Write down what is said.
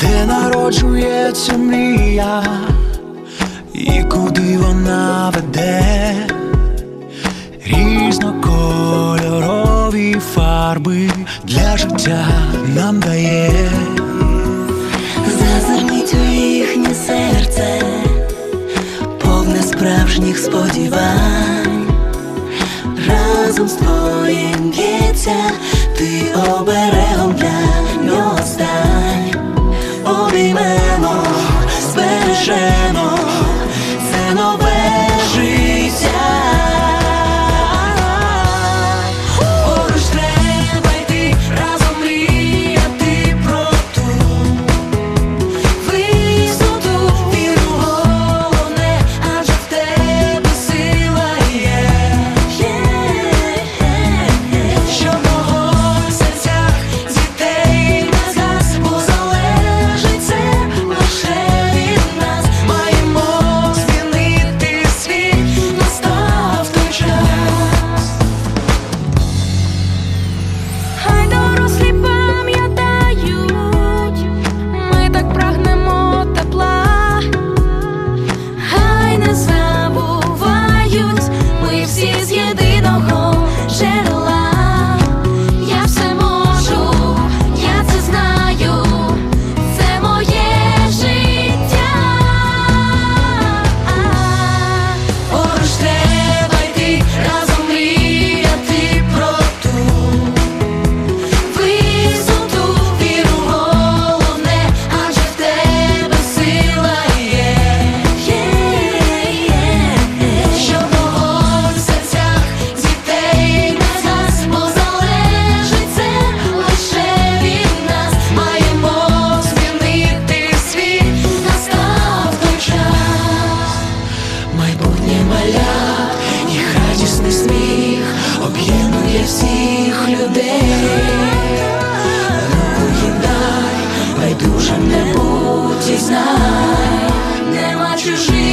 де народжується мрія, і куди вона веде? Різнокольорові фарби для життя нам дає. Зазирніть у їхнє серце, повне справжніх сподівань, разом з твоїм б'ється, ти оберегом channel для всіх людей, руки дай, байдужим не будь і знай, нема чужих.